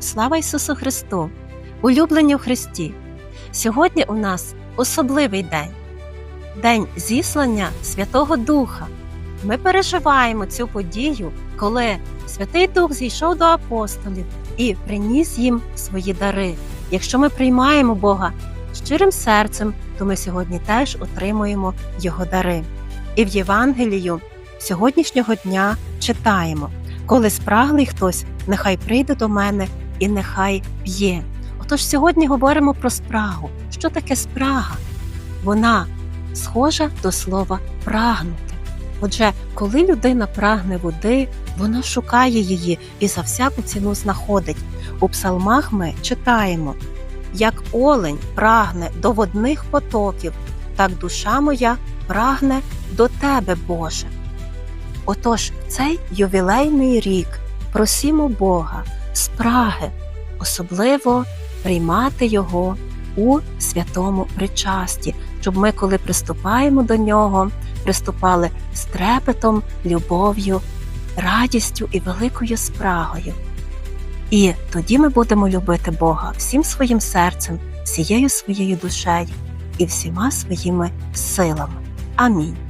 Слава Ісусу Христу! Улюблені в Христі! Сьогодні у нас особливий день День зіслання Святого Духа. Ми переживаємо цю подію, коли Святий Дух зійшов до апостолів і приніс їм свої дари. Якщо ми приймаємо Бога щирим серцем, то ми сьогодні теж отримуємо Його дари. І в Євангелію сьогоднішнього дня читаємо: коли спраглий хтось, нехай прийде до мене і нехай п'є. Отож сьогодні говоримо про спрагу. Що таке спрага? Вона схожа до слова прагнути. Отже, коли людина прагне води, вона шукає її і за всяку ціну знаходить. У псалмах ми читаємо: як олень прагне до водних потоків, так душа моя прагне до тебе, Боже. Отож, цей ювілейний рік просімо Бога спраги, особливо приймати Його у святому причасті, щоб ми, коли приступаємо до нього, приступали з трепетом, любов'ю, радістю і великою спрагою. І тоді ми будемо любити Бога всім своїм серцем, всією своєю душею і всіма своїми силами. Амінь.